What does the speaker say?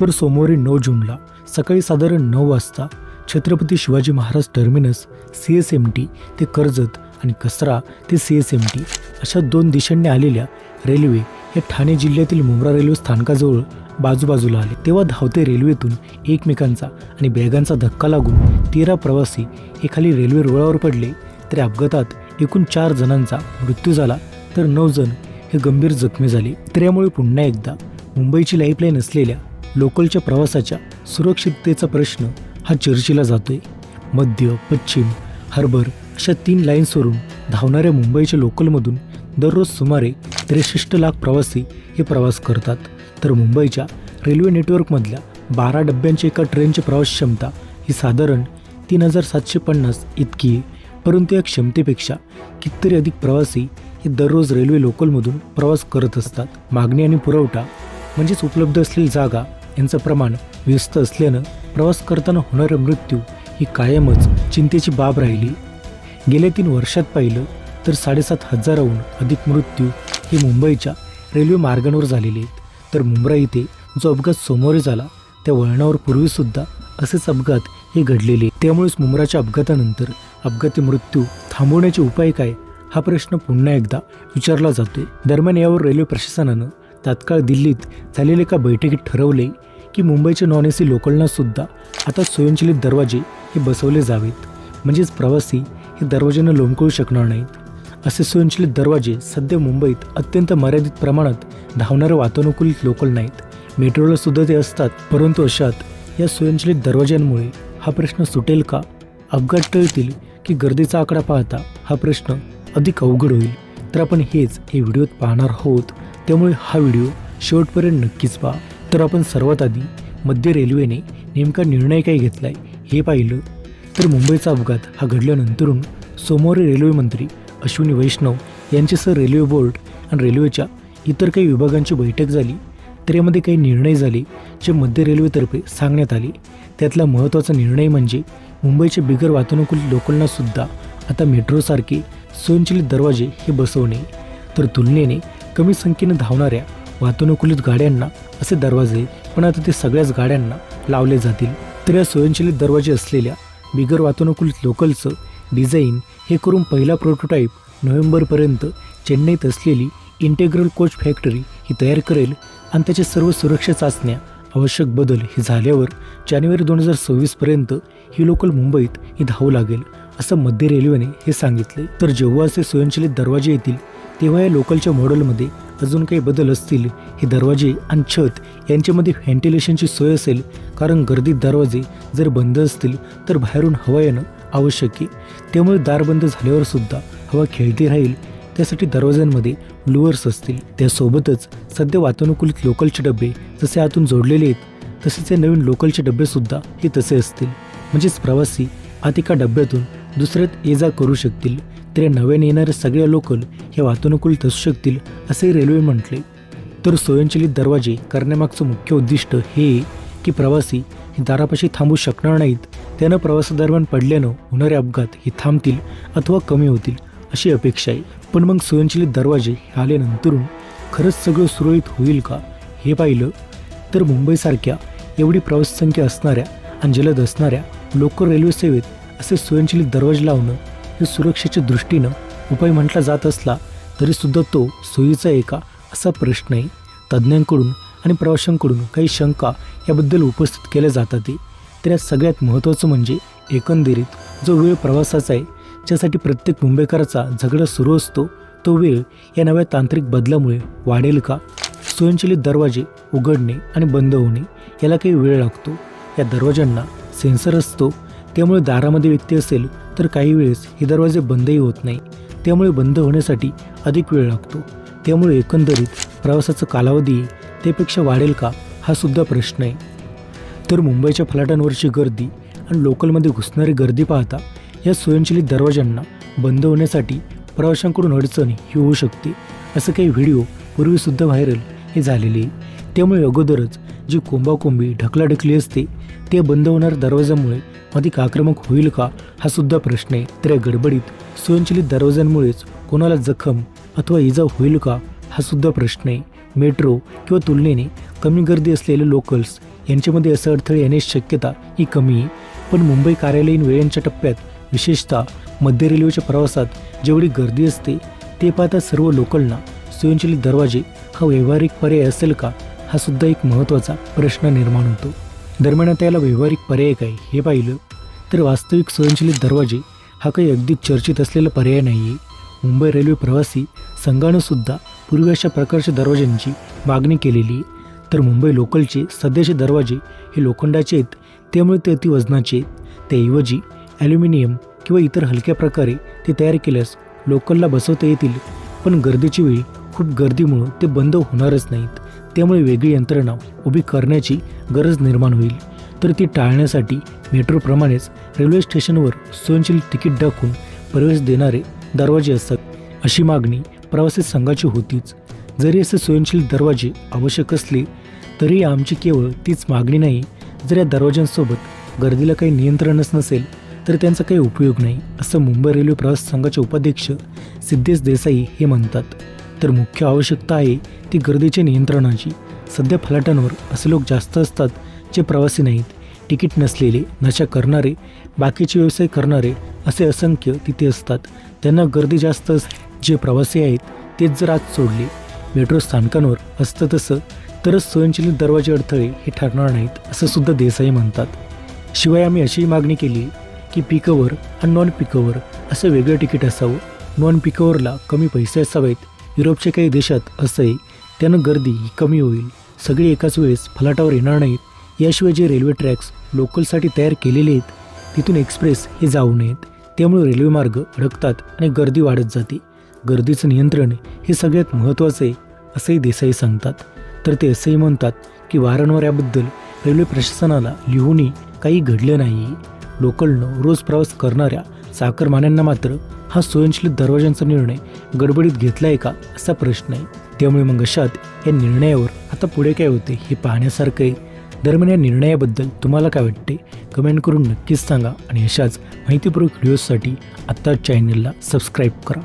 तर सोमवारी नऊ जूनला सकाळी साधारण नऊ वाजता Chhatrapati Shivaji Maharaj terminus C S M T ते कर्जत आणि कसरा ते सी एस एम टी अशा दोन दिशांनी आलेल्या रेल्वे हे ठाणे जिल्ह्यातील मुंब्रा रेल्वे स्थानकाजवळ बाजूबाजूला आले. तेव्हा धावते रेल्वेतून एकमेकांचा आणि बॅगांचा धक्का लागून तेरा प्रवासी हे खाली रेल्वे रुळावर पडले तर अपघातात एकूण चार जणांचा मृत्यू झाला तर नऊ जण हे गंभीर जखमी झाले. तर यामुळे पुन्हा एकदा मुंबईची लाईफलाईन असलेल्या लोकलच्या प्रवासाच्या सुरक्षिततेचा प्रश्न हा चर्चेला जातोय. मध्य पश्चिम हार्बर अशा तीन लाईन्सवरून धावणाऱ्या मुंबईच्या लोकलमधून दररोज सुमारे त्रेसष्ट लाख प्रवासी हे प्रवास करतात. तर मुंबईच्या रेल्वे नेटवर्कमधल्या बारा डब्यांची एका ट्रेनची प्रवास क्षमता ही साधारण तीन हजार सातशे पन्नास इतकी आहे. परंतु या क्षमतेपेक्षा कितीतरी अधिक प्रवासी हे दररोज रेल्वे लोकलमधून प्रवास करत असतात. मागणी आणि पुरवठा म्हणजेच उपलब्ध असलेली जागा यांचं प्रमाण व्यस्त असल्यानं प्रवास करताना होणारे मृत्यू ही कायमच चिंतेची बाब राहिली. गेल्या तीन वर्षात पाहिलं तर साडेसात हजाराहून अधिक मृत्यू हे मुंबईच्या रेल्वे मार्गांवर झालेले आहेत. तर मुंब्रा इथे जो अपघात सोमवारी झाला त्या वळणावर पूर्वीसुद्धा असेच अपघात हे घडलेले त्यामुळेच मुंब्राच्या अपघातानंतर अपघाती मृत्यू थांबवण्याचे उपाय काय हा प्रश्न पुन्हा एकदा विचारला जातोय. दरम्यान यावर रेल्वे प्रशासनानं तात्काळ दिल्लीत झालेल्या एका बैठकीत ठरवले की मुंबईच्या नॉन ए सी लोकलनासुद्धा आता स्वयंचलित दरवाजे हे बसवले जावेत. म्हणजेच प्रवासी हे दरवाज्यांना लोंबकळू शकणार नाहीत. असे स्वयंचलित दरवाजे सध्या मुंबईत अत्यंत मर्यादित प्रमाणात धावणारे वातानुकूलित लोकल नाहीत. मेट्रोलासुद्धा ते असतात परंतु अशात या स्वयंचलित दरवाज्यांमुळे हा प्रश्न सुटेल का? अपघात टळतील की गर्दीचा आकडा पाहता हा प्रश्न अधिक अवघड होईल? तर आपण हेच हे व्हिडिओत पाहणार आहोत. त्यामुळे हा व्हिडिओ शेवटपर्यंत नक्कीच पहा. तर आपण सर्वात आधी मध्य रेल्वेने नेमका निर्णय काय आहे हे पाहिलं. तर मुंबईचा अपघात हा घडल्यानंतरून सोमवारी रेल्वे मंत्री अश्विनी वैष्णव यांच्यासह रेल्वे बोर्ड आणि रेल्वेच्या इतर काही विभागांची बैठक झाली. तर यामध्ये काही निर्णय झाले जे मध्य रेल्वेतर्फे सांगण्यात आले. त्यातला महत्त्वाचा निर्णय म्हणजे मुंबईच्या बिगर वातानुकूलित लोकलनासुद्धा आता मेट्रोसारखे स्वयंचलित दरवाजे हे बसवणे. तर तुलनेने कमी संख्येने धावणाऱ्या वातानुकूलित गाड्यांना असे दरवाजे पण आता ते सगळ्याच गाड्यांना लावले जातील. तर या स्वयंचलित दरवाजे असलेल्या बिगर वातानुकूलित लोकलचं डिझाईन हे करून पहिला प्रोटोटाईप नोव्हेंबरपर्यंत चेन्नईत असलेली इंटेग्रल कोच फॅक्टरी ही तयार करेल आणि त्याच्या सर्व सुरक्षा चाचण्या आवश्यक बदल हे झाल्यावर जानेवारी दोन हजार सव्वीसपर्यंत ही लोकल मुंबईत ही धावू लागेल असं मध्य रेल्वेने हे सांगितले. तर जेव्हा असे स्वयंचलित दरवाजे येतील तेव्हा या लोकलच्या मॉडेलमध्ये अजून काही बदल असतील हे दरवाजे आणि छत यांच्यामध्ये व्हेंटिलेशनची सोय असेल कारण गर्दीत दरवाजे जर बंद असतील तर बाहेरून हवा येणं आवश्यक आहे. त्यामुळे दार बंद झाल्यावर सुद्धा हवा खेळती राहील. त्यासाठी दरवाज्यांमध्ये लुअर्स असतील. त्यासोबतच सध्या वातानुकूलित लोकलचे डबे जसे आतून जोडलेले आहेत तसेच या नवीन लोकलचे डबेसुद्धा हे तसे असतील. म्हणजेच प्रवासी आत एका डब्यातून दुसऱ्यात ये जा करू शकतील. तर या नव्याने येणाऱ्या सगळ्या लोकल हे वातानुकूलित असू शकतील असे रेल्वे म्हटले. तर स्वयंचलित दरवाजे करण्यामागचं मुख्य उद्दिष्ट हे आहे की प्रवासी हे दारापाशी थांबू शकणार नाहीत. त्यानं प्रवासादरम्यान पडल्यानं होणारे अपघात हे थांबतील अथवा कमी होतील अशी अपेक्षा आहे. पण मग स्वयंचलित दरवाजे हे आल्यानंतरून खरंच सगळं सुरळीत होईल का? हे पाहिलं तर मुंबईसारख्या एवढी प्रवास संख्या असणाऱ्या आणि जलद असणाऱ्या लोकल रेल्वे सेवेत असे स्वयंचलित दरवाजे लावणं हे सुरक्षेच्या दृष्टीनं उपाय म्हटला जात असला तरीसुद्धा तो सोयीचा आहे का असा प्रश्न आहे तज्ज्ञांकडून आणि प्रवाशांकडून काही शंका याबद्दल उपस्थित केल्या जातात. तर या सगळ्यात महत्त्वाचं म्हणजे एकंदरीत जो वेळ प्रवासाचा आहे ज्यासाठी प्रत्येक मुंबईकराचा झगडा सुरू असतो तो वेळ या नव्या तांत्रिक बदलामुळे वाढेल का? स्वयंचलित दरवाजे उघडणे आणि बंद होणे याला काही वेळ लागतो. या दरवाजांना सेन्सर असतो त्यामुळे दारामध्ये व्यक्ती असेल तर काही वेळेस हे दरवाजे बंदही होत नाही. त्यामुळे बंद होण्यासाठी अधिक वेळ लागतो. त्यामुळे एकंदरीत प्रवासाचा कालावधी त्यापेक्षा वाढेल का हा सुद्धा प्रश्न आहे. तर मुंबईच्या फलाटांवरची गर्दी आणि लोकलमध्ये घुसणारी गर्दी पाहता या स्वयंचलित दरवाजांना बंद होण्यासाठी प्रवाशांकडून अडचण ही होऊ शकते असं काही व्हिडिओ पूर्वीसुद्धा व्हायरल हे झालेले आहे. त्यामुळे अगोदरच जी कोंबाकोंबी ढकलाढकली असते ते बंद होणाऱ्या दरवाजामुळे अधिक आक्रमक होईल का हा सुद्धा प्रश्न आहे. तर या गडबडीत स्वयंचलित दरवाजांमुळेच कोणाला जखम अथवा इजा होईल का हा सुद्धा प्रश्न आहे. मेट्रो किंवा तुलनेने कमी गर्दी असलेले लोकल्स यांच्यामध्ये असं अडथळे येण्याची शक्यता ही कमी आहे. पण मुंबई कार्यालयीन वेळांच्या टप्प्यात विशेषतः मध्य रेल्वेच्या प्रवासात जेवढी गर्दी असते ते पाहता सर्व लोकलना स्वयंचलित दरवाजे हा व्यावहारिक पर्याय असेल का हा सुद्धा एक महत्त्वाचा प्रश्न निर्माण होतो. दरम्यान आता याला व्यावहारिक पर्याय काय हे पाहिलं तर वास्तविक स्वयंचलित दरवाजे हा काही अगदी चर्चित असलेला पर्याय नाही आहे मुंबई रेल्वे प्रवासी संघानंसुद्धा पूर्वी अशा प्रकारच्या दरवाज्यांची मागणी केलेली आहे. तर मुंबई लोकलचे सध्याचे दरवाजे हे लोखंडाचे आहेत. त्यामुळे ते अतिवजनाचे आहेत. त्याऐवजी ॲल्युमिनियम किंवा इतर हलक्या प्रकारे ते तयार केल्यास लोकलला बसवता येतील. पण गर्दीची वेळी खूप गर्दीमुळं ते बंद होणारच नाहीत. त्यामुळे वेगळी यंत्रणा उभी करण्याची गरज निर्माण होईल. तर ती टाळण्यासाठी मेट्रोप्रमाणेच रेल्वे स्टेशनवर स्वयंचलित तिकीट दाखवून प्रवेश देणारे दरवाजे असतात. अशी मागणी प्रवासी संघाची होतीच. जरी असे स्वयंचलित दरवाजे आवश्यक असले तरी आमची केवळ तीच मागणी नाही. जर या दरवाजांसोबत गर्दीला काही नियंत्रणच नसेल तर त्यांचा काही उपयोग नाही असं मुंबई रेल्वे प्रवास संघाचे उपाध्यक्ष सिद्धेश देसाई हे म्हणतात. तर मुख्य आवश्यकता आहे ती गर्दीच्या नियंत्रणाची. सध्या फलाटांवर असे लोक जास्त असतात जे प्रवासी नाहीत. तिकीट नसलेले नशा करणारे बाकीचे व्यवसाय करणारे असे असंख्य तिथे असतात. त्यांना गर्दी जास्त जे प्रवासी आहेत तेच जर आज सोडले मेट्रो स्थानकांवर असतं तसं तरच स्वयंचलित दरवाजे अडथळे हे ठरणार नाहीत असं सुद्धा देसाई म्हणतात. शिवाय आम्ही अशीही मागणी केली की पिकवर आणि नॉन पिकवर असं वेगळं तिकीट असावं. नॉन पिकवरला कमी पैसे असावेत युरोपच्या काही देशात असं आहे त्यानं गर्दी ही कमी होईल. सगळी एकाच वेळेस फलाटावर येणार नाहीत. याशिवाय जे रेल्वे ट्रॅक्स लोकलसाठी तयार केलेले आहेत तिथून एक्सप्रेस हे जाऊ नयेत. त्यामुळे रेल्वे मार्ग अडकतात आणि गर्दी वाढत जाते. गर्दीचं नियंत्रण हे सगळ्यात महत्त्वाचं आहे असंही देसाई सांगतात. तर ते असंही म्हणतात की वारंवार याबद्दल रेल्वे प्रशासनाला लिहूनही काही घडलं नाही लोकलनं रोज प्रवास करणाऱ्या चाकरमान्यांना मात्र हा स्वयंचलित दरवाजांचा निर्णय गडबडीत घेतला आहे का असा प्रश्न आहे. त्यामुळे मग अशात या निर्णयावर आता पुढे काय होते हे पाहण्यासारखं आहे. दरम्यान या निर्णयाबद्दल तुम्हाला काय वाटते? कमेंट करून नक्कीच सांगा आणि अशाच माहितीपूर्वक व्हिडिओजसाठी आत्ताच चॅनलला सबस्क्राईब करा.